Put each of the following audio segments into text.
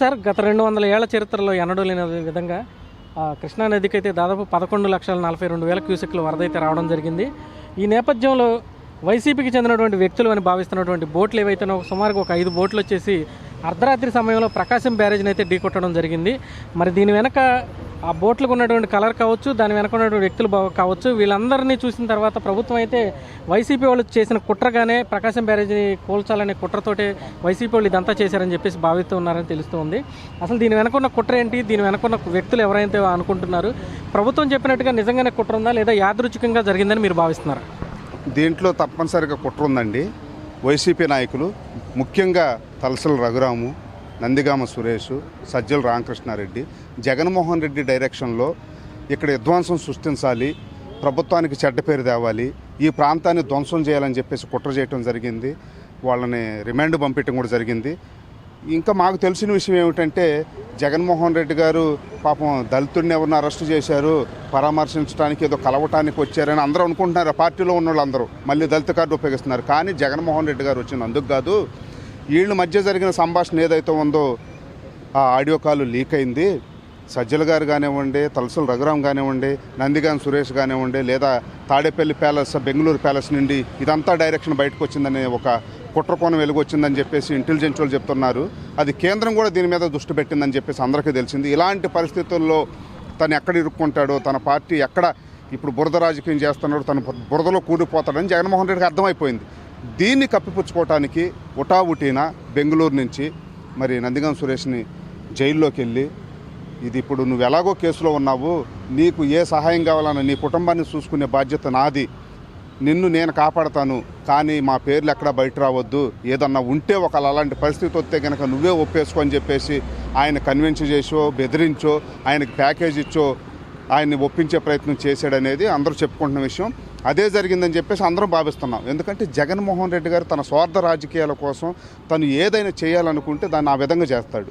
Sir గత రెండు వందల ఏళ్ళ చరిత్రలో ఎన్నడూ లేని విధంగా కృష్ణా నదికి అయితే దాదాపు పదకొండు లక్షల నలభై రెండు వేల క్యూసెక్లు వరద అయితే రావడం జరిగింది. ఈ నేపథ్యంలో వైసీపీకి చెందినటువంటి వ్యక్తులు అని భావిస్తున్నటువంటి బోట్లు ఏవైతేనో సుమారుగా ఒక ఐదు బోట్లు వచ్చేసి అర్ధరాత్రి సమయంలో ప్రకాశం బ్యారేజ్ని అయితే ఢీకొట్టడం జరిగింది. మరి దీని వెనక ఆ బోట్లకు ఉన్నటువంటి కలర్ కావచ్చు దాని వెనక ఉన్నటువంటి వ్యక్తులు కావచ్చు వీళ్ళందరినీ చూసిన తర్వాత ప్రభుత్వం అయితే వైసీపీ వాళ్ళు చేసిన కుట్రగానే ప్రకాశం బ్యారేజ్ని కూల్చాలనే కుట్రతోటే వైసీపీ వాళ్ళు ఇదంతా చేశారని చెప్పేసి భావిస్తూ ఉన్నారని తెలుస్తుంది అసలు దీని వెనకున్న కుట్ర ఏంటి? దీని వెనకున్న వ్యక్తులు ఎవరైతే అనుకుంటున్నారు? ప్రభుత్వం చెప్పినట్టుగా నిజంగానే కుట్ర ఉందా లేదా యాదృచ్ఛికంగా జరిగిందని మీరు భావిస్తున్నారు? దీంట్లో తప్పనిసరిగా కుట్ర ఉందండి. వైసీపీ నాయకులు ముఖ్యంగా తలసల రఘురాము నందిగామ సురేష్ సజ్జల రామకృష్ణారెడ్డి. జగన్మోహన్ రెడ్డి డైరెక్షన్లో ఇక్కడ విధ్వంసం సృష్టించాలి ప్రభుత్వానికి చెడ్డ పేరు తేవాలి ఈ ప్రాంతాన్ని ధ్వంసం చేయాలని చెప్పేసి కుట్ర చేయటం జరిగింది. వాళ్ళని రిమాండ్ పంపించడం కూడా జరిగింది. ఇంకా మాకు తెలిసిన విషయం ఏమిటంటే జగన్మోహన్ రెడ్డి గారు పాపం దళితుడిని ఎవరిని అరెస్ట్ చేశారు పరామర్శించడానికి ఏదో కలవటానికి వచ్చారని అందరూ అనుకుంటున్నారు? పార్టీలో ఉన్న వాళ్ళందరూ మళ్ళీ దళిత కార్డు ఉపయోగిస్తున్నారు. కానీ జగన్మోహన్ రెడ్డి గారు వచ్చినందుకు అందుకు కాదు వీళ్ళ మధ్య జరిగిన సంభాషణ ఏదైతే ఉందో ఆ ఆడియో కాల్ లీక్ అయింది. సజ్జల గారు కానివ్వండి తలసల రఘురాం కానివ్వండి నందిగాన్ సురేష్ కానివ్వండి లేదా తాడేపల్లి ప్యాలెస్ బెంగళూరు ప్యాలెస్ నుండి ఇదంతా డైరెక్షన్ బయటకు వచ్చిందని ఒక కుట్రకోణం వెలుగొచ్చిందని చెప్పేసి ఇంటెలిజెన్స్ వాళ్ళు చెప్తున్నారు. అది కేంద్రం కూడా దీని మీద దృష్టి పెట్టిందని చెప్పేసి అందరికీ తెలిసింది. ఇలాంటి పరిస్థితుల్లో తను ఎక్కడ ఇరుక్కుంటాడో తన పార్టీ ఎక్కడ ఇప్పుడు బురద రాజకీయం చేస్తున్నాడు తను బురదలో కూడిపోతాడని జగన్మోహన్ రెడ్డికి అర్థమైపోయింది. దీన్ని కప్పిపుచ్చుకోవటానికి ఉటావుటీన బెంగళూరు నుంచి మరి నందిగం సురేష్ని జైల్లోకి వెళ్ళి ఇది ఇప్పుడు నువ్వు ఎలాగో కేసులో ఉన్నావు నీకు ఏ సహాయం కావాలన్నా నీ కుటుంబాన్ని చూసుకునే బాధ్యత నాది. నిన్ను నేను కాపాడతాను కానీ మా పేర్లు ఎక్కడ బయట రావద్దు. ఏదన్నా ఉంటే ఒక అలాంటి పరిస్థితి వస్తే కనుక నువ్వే ఒప్పేసుకో అని చెప్పేసి ఆయన కన్విన్స్ చేసో బెదిరించో ఆయనకి ప్యాకేజ్ ఇచ్చో ఆయన్ని ఒప్పించే ప్రయత్నం చేశాడనేది అందరూ చెప్పుకుంటున్న విషయం. అదే జరిగిందని చెప్పేసి అందరం భావిస్తున్నాం. ఎందుకంటే జగన్మోహన్ రెడ్డి గారు తన స్వార్థ రాజకీయాల కోసం తను ఏదైనా చేయాలనుకుంటే దాన్ని ఆ విధంగా చేస్తాడు.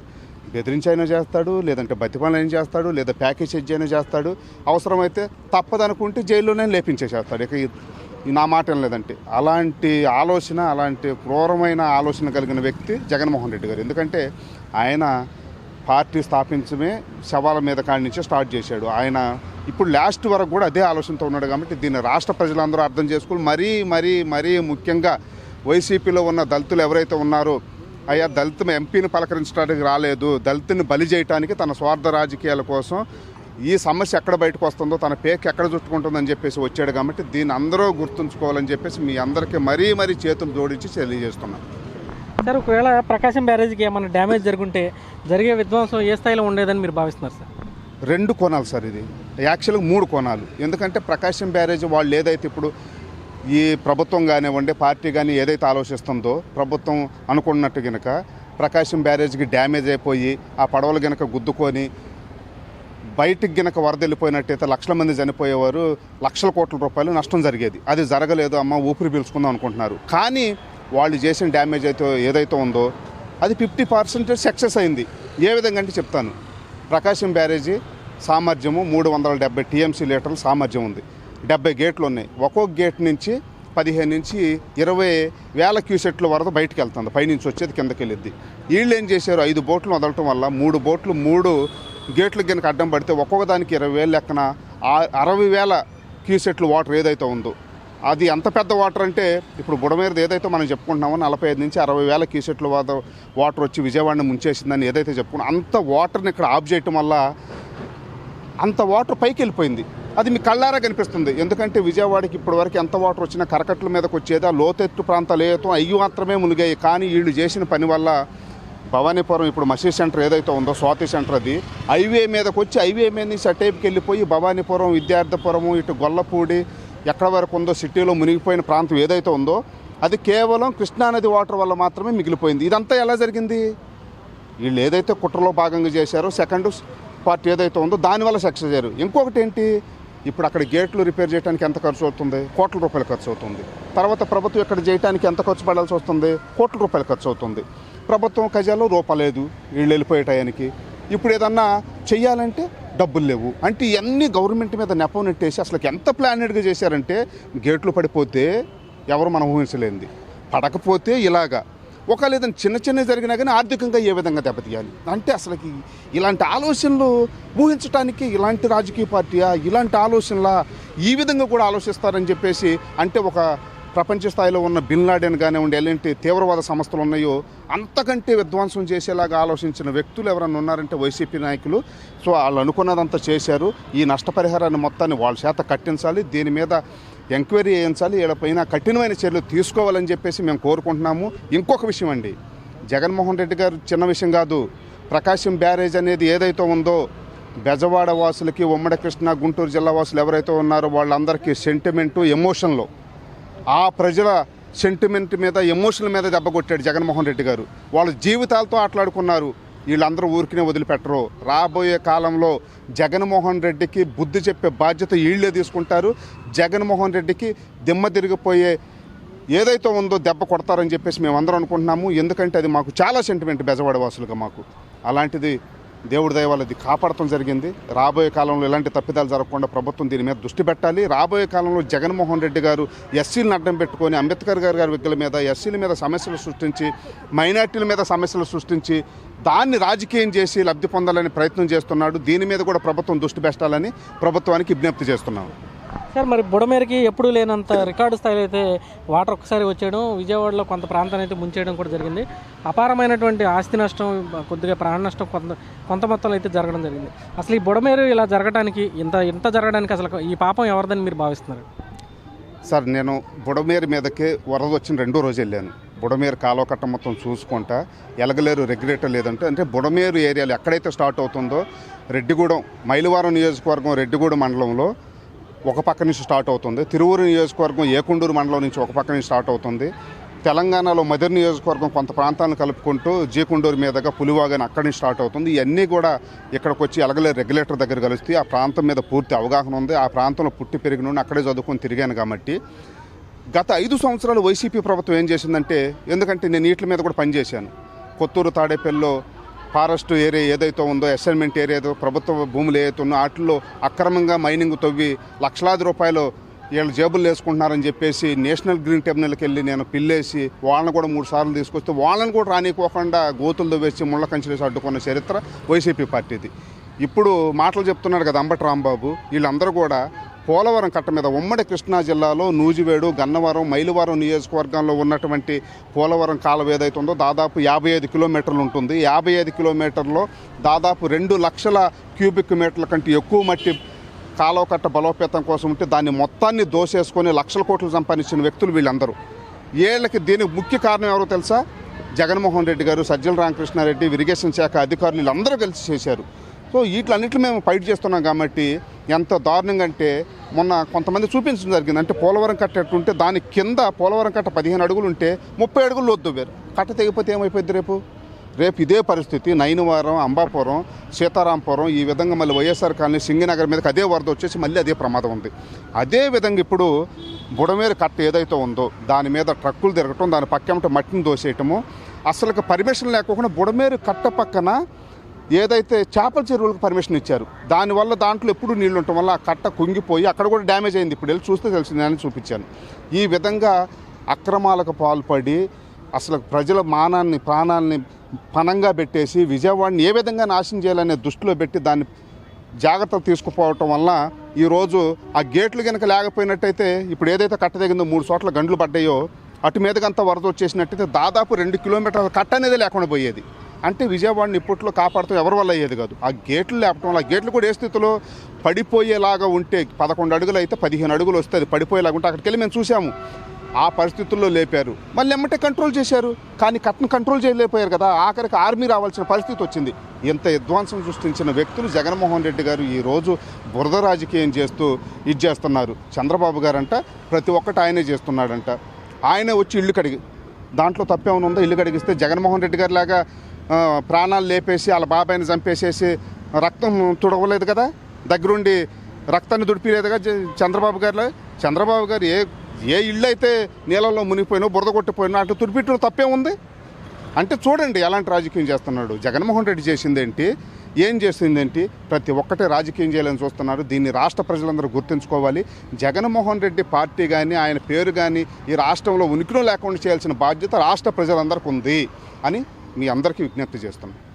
బెదిరించైనా చేస్తాడు లేదంటే బతిపాలైనా చేస్తాడు లేదా ప్యాకేజ్ హెడ్జ్ అయినా చేస్తాడు. అవసరమైతే తప్పదనుకుంటే జైల్లోనే లేపించేసేస్తాడు. ఇక నా మాట ఏం లేదంటే అలాంటి ఆలోచన అలాంటి క్రూరమైన ఆలోచన కలిగిన వ్యక్తి జగన్మోహన్ రెడ్డి గారు. ఎందుకంటే ఆయన పార్టీ స్థాపించమే శవాల మీద కాడి నుంచే స్టార్ట్ చేశాడు. ఆయన ఇప్పుడు లాస్ట్ వరకు కూడా అదే ఆలోచనతో ఉన్నాడు కాబట్టి దీన్ని రాష్ట్ర ప్రజలందరూ అర్థం చేసుకుని మరీ మరీ మరీ ముఖ్యంగా వైసీపీలో ఉన్న దళితులు ఎవరైతే ఉన్నారో అయ్యా దళిత ఎంపీని పలకరించడానికి రాలేదు దళితుని బలి చేయడానికి తన స్వార్థ రాజకీయాల కోసం ఈ సమస్య ఎక్కడ బయటకు వస్తుందో తన పేక్ ఎక్కడ చుట్టుకుంటుందని చెప్పేసి వచ్చాడు కాబట్టి దీన్ని అందరూ గుర్తుంచుకోవాలని చెప్పేసి మీ అందరికీ మరీ మరీ చేతులు జోడించి తెలియజేస్తున్నాను. సార్ ఒకవేళ ప్రకాశం బ్యారేజ్కి ఏమైనా డ్యామేజ్ జరుగుంటే జరిగే విధ్వంసం ఏ స్థాయిలో ఉండేదని మీరు భావిస్తున్నారు సార్? రెండు కోణాలు సార్ ఇది. యాక్చువల్గా మూడు కోణాలు. ఎందుకంటే ప్రకాశం బ్యారేజ్ వాళ్ళు ఏదైతే ఇప్పుడు ఈ ప్రభుత్వం కానివ్వండి పార్టీ కానీ ఏదైతే ఆలోచిస్తుందో ప్రభుత్వం అనుకున్నట్టు గనక ప్రకాశం బ్యారేజ్కి డ్యామేజ్ అయిపోయి ఆ పడవలు గనక గుద్దుకొని బయటికి గనక వరద వెళ్ళిపోయినట్టయితే లక్షల మంది చనిపోయేవారు లక్షల కోట్ల రూపాయలు నష్టం జరిగేది. అది జరగలేదు అమ్మ ఊపిరి పీల్చుకుందాం అనుకుంటున్నారు. కానీ వాళ్ళు చేసిన డ్యామేజ్ అయితే ఏదైతే ఉందో అది ఫిఫ్టీ పర్సెంటేజ్ సక్సెస్ అయింది. ఏ విధంగా అంటే చెప్తాను. ప్రకాశం బ్యారేజీ సామర్థ్యము మూడు వందల డెబ్బై టీఎంసీ లీటర్ల సామర్థ్యం ఉంది. డెబ్బై గేట్లు ఉన్నాయి. ఒక్కొక్క గేట్ నుంచి పదిహేను నుంచి ఇరవై వేల క్యూసెట్ల వరద బయటకు వెళ్తుంది. పైనుంచి వచ్చేది కిందకి వెళ్ళిద్ది. వీళ్ళు ఏం చేశారు? ఐదు బోట్లు వదలటం వల్ల మూడు బోట్లు మూడు గేట్లు కనుక అడ్డం పడితే ఒక్కొక్క దానికి ఇరవై వేలు లెక్కన అరవై వేల క్యూసెట్లు వాటర్ ఏదైతే ఉందో అది ఎంత పెద్ద వాటర్ అంటే ఇప్పుడు బుడమేరది ఏదైతే మనం చెప్పుకుంటున్నామో నలభై ఐదు నుంచి అరవై వేల క్యూసెట్ల వాటర్ వచ్చి విజయవాడని ముంచేసిందని ఏదైతే చెప్పుకున్నా అంత వాటర్ని ఇక్కడ ఆఫ్ చేయటం వల్ల అంత వాటర్ పైకి వెళ్ళిపోయింది. అది మీ కళ్ళారా కనిపిస్తుంది. ఎందుకంటే విజయవాడకి ఇప్పటివరకు ఎంత వాటర్ వచ్చినా కరకట్ల మీదకి వచ్చేది ఆ లోతెత్తు ప్రాంతాలు ఏదో అయ్యి మాత్రమే మునిగాయి. కానీ వీళ్ళు చేసిన పని వల్ల భవానీపురం ఇప్పుడు మసీద్ సెంటర్ ఏదైతే ఉందో స్వాతి సెంటర్ అది హైవే మీదకి వచ్చి హైవే మీద నుంచి అటేపుకి వెళ్ళిపోయి భవానీపురం విద్యార్థపురము ఇటు గొల్లపూడి ఎక్కడ వరకు ఉందో సిటీలో మునిగిపోయిన ప్రాంతం ఏదైతే ఉందో అది కేవలం కృష్ణానది వాటర్ వల్ల మాత్రమే మిగిలిపోయింది. ఇదంతా ఎలా జరిగింది? వీళ్ళు ఏదైతే కుట్రలో భాగంగా చేశారో సెకండ్ పార్టీ ఏదైతే ఉందో దానివల్ల సక్సెస్ అయ్యారు. ఇంకొకటి ఏంటి? ఇప్పుడు అక్కడ గేట్లు రిపేర్ చేయడానికి ఎంత ఖర్చు అవుతుంది? కోట్ల రూపాయలు ఖర్చు అవుతుంది. తర్వాత ప్రభుత్వం ఇక్కడ చేయడానికి ఎంత ఖర్చు పడాల్సి వస్తుంది? కోట్ల రూపాయలు ఖర్చు అవుతుంది. ప్రభుత్వం ఖజాలో రూపాలేదు వీళ్ళు వెళ్ళిపోయే టయానికి. ఇప్పుడు ఏదన్నా చెయ్యాలంటే డబ్బులు లేవు. అంటే ఇవన్నీ గవర్నమెంట్ మీద నెపం నెట్టేసి అసలు ఎంత ప్లానెడ్గా చేశారంటే గేట్లు పడిపోతే ఎవరు మనం ఊహించలేంది పడకపోతే ఇలాగా. ఒక లేదని చిన్న చిన్న జరిగినా కానీ ఆర్థికంగా ఏ విధంగా దెబ్బతీయాలి? అంటే అసలుకి ఇలాంటి ఆలోచనలు ఊహించడానికి ఇలాంటి రాజకీయ పార్టీయా? ఇలాంటి ఆలోచనలా ఈ విధంగా కూడా ఆలోచిస్తారని చెప్పేసి అంటే ఒక ప్రపంచ స్థాయిలో ఉన్న బిన్ లాడెన్ కానివ్వండి ఎలాంటి తీవ్రవాద సంస్థలు ఉన్నాయో అంతకంటే విధ్వంసం చేసేలాగా ఆలోచించిన వ్యక్తులు ఎవరన్నా ఉన్నారంటే వైసీపీ నాయకులు. సో వాళ్ళు అనుకున్నదంతా చేశారు. ఈ నష్టపరిహారాన్ని మొత్తాన్ని వాళ్ళ చేత కట్టించాలి. దీని మీద ఎంక్వైరీ చేయించాలి. వీళ్ళపైన కఠినమైన చర్యలు తీసుకోవాలని చెప్పేసి మేము కోరుకుంటున్నాము. ఇంకొక విషయం అండి. జగన్మోహన్ రెడ్డి గారు చిన్న విషయం కాదు. ప్రకాశం బ్యారేజ్ అనేది ఏదైతే ఉందో బెజవాడ వాసులకి ఉమ్మడి కృష్ణ గుంటూరు జిల్లా వాసులు ఎవరైతే ఉన్నారో వాళ్ళందరికీ సెంటిమెంటు ఎమోషన్లో ఆ ప్రజల సెంటిమెంట్ మీద ఎమోషన్ల మీద దెబ్బ కొట్టాడు జగన్మోహన్ రెడ్డి గారు. వాళ్ళ జీవితాలతో ఆటలాడుకున్నారు. వీళ్ళందరూ ఊరికినే వదిలిపెట్టరు. రాబోయే కాలంలో జగన్మోహన్ రెడ్డికి బుద్ధి చెప్పే బాధ్యత వీళ్ళే తీసుకుంటారు. జగన్మోహన్ రెడ్డికి దిమ్మ తిరిగిపోయే ఏదైతే ఉందో దెబ్బ కొడతారని చెప్పేసి మేము అందరం అనుకుంటున్నాము. ఎందుకంటే అది మాకు చాలా సెంటిమెంట్ బెజవాడ వాసులుగా మాకు. అలాంటిది దేవుడి దయ వల్ల ఇది కాపాడటం జరిగింది. రాబోయే కాలంలో ఎలాంటి తప్పిదాలు జరగకుండా ప్రభుత్వం దీని మీద దృష్టి పెట్టాలి. రాబోయే కాలంలో జగన్మోహన్ రెడ్డి గారు ఎస్సీలను అడ్డం పెట్టుకొని అంబేద్కర్ గారి గారి వ్యక్తుల మీద ఎస్సీల మీద సమస్యలు సృష్టించి మైనార్టీల మీద సమస్యలు సృష్టించి దాన్ని రాజకీయం చేసి లబ్ధి పొందాలని ప్రయత్నం చేస్తున్నాడు. దీని మీద కూడా ప్రభుత్వం దృష్టి పెట్టాలని ప్రభుత్వానికి విజ్ఞప్తి చేస్తున్నాము సార్ మరి బుడమేరకి ఎప్పుడు లేనంత రికార్డు స్థాయిలో అయితే వాటర్ ఒక్కసారి వచ్చేయడం విజయవాడలో కొంత ప్రాంతాన్ని అయితే ముంచేయడం కూడా జరిగింది. అపారమైనటువంటి ఆస్తి నష్టం కొద్దిగా ప్రాణ నష్టం కొంత కొంత మొత్తంలో అయితే జరగడం జరిగింది. అసలు ఈ బుడమేరు ఇలా జరగడానికి ఇంత ఇంత జరగడానికి అసలు ఈ పాపం ఎవరిదని మీరు భావిస్తున్నారు? సార్ నేను బుడమేరు మీదకి వరద వచ్చిన రెండో రోజు వెళ్ళాను. బుడమేరు కాలువకట్ట మొత్తం చూసుకుంటా ఎలగలేరు రెగ్యులేటర్ లేదంటే అంటే బుడమేరు ఏరియాలో ఎక్కడైతే స్టార్ట్ అవుతుందో రెడ్డిగూడెం మైలవారం నియోజకవర్గం రెడ్డిగూడెం మండలంలో ఒక పక్క నుంచి స్టార్ట్ అవుతుంది. తిరువురు నియోజకవర్గం ఏకుండూరు మండలం నుంచి ఒక పక్క నుంచి స్టార్ట్ అవుతుంది. తెలంగాణలో మధుర నియోజకవర్గం కొంత ప్రాంతాలను కలుపుకుంటూ జీకుండూరు మీదుగా పులివాగని అక్కడి నుంచి స్టార్ట్ అవుతుంది. ఇవన్నీ కూడా ఇక్కడికి వచ్చి ఎలగలే రెగ్యులేటర్ దగ్గర కలుస్తాయి ఆ ప్రాంతం మీద పూర్తి అవగాహన ఉంది. ఆ ప్రాంతంలో పుట్టి పెరిగిన అక్కడే చదువుకొని తిరిగాను కాబట్టి. గత ఐదు సంవత్సరాలు వైసీపీ ప్రభుత్వం ఏం చేసిందంటే ఎందుకంటే నేను నీటి మీద కూడా పనిచేశాను కొత్తూరు తాడేపల్లిలో ఫారెస్ట్ ఏరియా ఏదైతే ఉందో అసైన్మెంట్ ఏరియా ప్రభుత్వ భూములు ఏదైతే ఉన్నో వాటిల్లో అక్రమంగా మైనింగ్ తవ్వి లక్షలాది రూపాయలు వీళ్ళు జేబులు వేసుకుంటున్నారని చెప్పేసి నేషనల్ గ్రీన్ ట్రిబ్యునల్కి వెళ్ళి నేను పిల్లేసి వాళ్ళని కూడా మూడు సార్లు తీసుకొస్తే వాళ్ళని కూడా రానికోకుండా గోతులు వేసి ముళ్ళ కంచెలేసి అడ్డుకున్న చరిత్ర వైసీపీ పార్టీది. ఇప్పుడు మాటలు చెప్తున్నాడు కదా అంబటి రాంబాబు. వీళ్ళందరూ కూడా పోలవరం కట్ట మీద ఉమ్మడి కృష్ణా జిల్లాలో నూజివేడు గన్నవరం మైలువరం నియోజకవర్గంలో ఉన్నటువంటి పోలవరం కాలువ ఏదైతే ఉందో దాదాపు యాభై ఐదు కిలోమీటర్లు ఉంటుంది. యాభై ఐదు కిలోమీటర్లో దాదాపు రెండు లక్షల క్యూబిక్ మీటర్ల కంటే ఎక్కువ మట్టి కాలువ కట్ట బలోపేతం కోసం ఉంటే దాన్ని మొత్తాన్ని దోసేసుకొని లక్షల కోట్లు సంపాదించిన వ్యక్తులు వీళ్ళందరూ. వీళ్ళకి దీనికి ముఖ్య కారణం ఎవరో తెలుసా? జగన్మోహన్ రెడ్డి గారు సజ్జల రామకృష్ణారెడ్డి ఇరిగేషన్ శాఖ అధికారులు వీళ్ళందరూ కలిసి చేశారు. సో వీటిలన్నింటినీ మేము ఫైట్ చేస్తున్నాం కాబట్టి ఎంత దారుణంగా అంటే మొన్న కొంతమంది చూపించడం జరిగింది. అంటే పోలవరం కట్ట ఎట్టుంటే దాని కింద పోలవరం కట్ట పదిహేను అడుగులు ఉంటే ముప్పై అడుగులు వద్దు వేరు కట్ట తెగిపోతే ఏమైపోయింది రేపు? రేపు ఇదే పరిస్థితి. నయనవరం అంబాపురం సీతారాంపురం ఈ విధంగా మళ్ళీ వైఎస్ఆర్ కాలనీ సింగినగర్ మీదకి అదే వరద వచ్చేసి మళ్ళీ అదే ప్రమాదం ఉంది. అదే విధంగా ఇప్పుడు బుడమేరు కట్ట ఏదైతే ఉందో దాని మీద ట్రక్కులు తిరగటం దాని పక్కన మట్టిని దోసేయటము అసలు పర్మిషన్ లేకోకుండా బుడమేరు కట్ట పక్కన ఏదైతే చేపల చెరువులకు పర్మిషన్ ఇచ్చారు దానివల్ల దాంట్లో ఎప్పుడు నీళ్ళు ఉండటం వల్ల ఆ కట్ట కుంగిపోయి అక్కడ కూడా డ్యామేజ్ అయింది. ఇప్పుడు వెళ్ళి చూస్తే తెలిసిందని చూపించాను. ఈ విధంగా అక్రమాలకు పాల్పడి అసలు ప్రజల మానాన్ని ప్రాణాలని పణంగా పెట్టేసి విజయవాడని ఏ విధంగా నాశనం చేయాలనే దృష్టిలో పెట్టి దాన్ని జాగ్రత్తలు తీసుకుపోవటం వల్ల ఈరోజు ఆ గేట్లు కనుక లేకపోయినట్టయితే ఇప్పుడు ఏదైతే కట్ట దిగిందో మూడు చోట్ల గండ్లు పడ్డాయో అటు మీదకంతా వరద వచ్చేసినట్టయితే దాదాపు రెండు కిలోమీటర్ల కట్ట అనేది లేకుండా పోయేది. అంటే విజయవాడని ఇప్పట్లో కాపాడుతూ ఎవరి వల్ల అయ్యేది కాదు. ఆ గేట్లు లేపటం వల్ల ఆ గేట్లు కూడా ఏ స్థితిలో పడిపోయేలాగా ఉంటే పదకొండు అడుగులు అయితే పదిహేను అడుగులు వస్తే అది పడిపోయేలాగా ఉంటే అక్కడికి వెళ్ళి మేము చూసాము. ఆ పరిస్థితుల్లో లేపారు. మళ్ళీ ఎమ్మటే కంట్రోల్ చేశారు. కానీ కట్ను కంట్రోల్ చేయలేకపోయారు కదా. ఆఖరికి ఆర్మీ రావాల్సిన పరిస్థితి వచ్చింది. ఇంత విధ్వంసం సృష్టించిన వ్యక్తులు జగన్మోహన్ రెడ్డి గారు ఈరోజు బురద రాజకీయం చేస్తూ ఇది చేస్తున్నారు. చంద్రబాబు గారంట ప్రతి ఒక్కటి ఆయనే చేస్తున్నాడంట. ఆయనే వచ్చి ఇల్లు కడిగి దాంట్లో తప్పేమైనా ఉందో? ఇల్లు కడిగిస్తే జగన్మోహన్ రెడ్డి గారి లాగా ప్రాణాలు లేపేసి వాళ్ళ బాబాయిని చంపేసేసి రక్తం తుడవలేదు కదా? దగ్గరుండి రక్తాన్ని దుడిపిలేదుగా జ- చంద్రబాబు గారిలో? చంద్రబాబు గారు ఏ ఏ ఇళ్ళు అయితే నీళ్ళలో మునిగిపోయినో బురద కొట్టిపోయినో అటు తుడిపిట్టడం తప్పే ఉంది? అంటే చూడండి ఎలాంటి రాజకీయం చేస్తున్నాడు. జగన్మోహన్ రెడ్డి చేసిందేంటి? ఏం చేసిందేంటి? ప్రతి ఒక్కటే రాజకీయం చేయాలని చూస్తున్నారు. దీన్ని రాష్ట్ర ప్రజలందరూ గుర్తుంచుకోవాలి. జగన్మోహన్ రెడ్డి పార్టీ కానీ ఆయన పేరు కానీ ఈ రాష్ట్రంలో ఉనికిలో లేకుండా చేయాల్సిన బాధ్యత రాష్ట్ర ప్రజలందరికీ ఉంది అని మీ అందరికీ విజ్ఞప్తి చేస్తున్నాను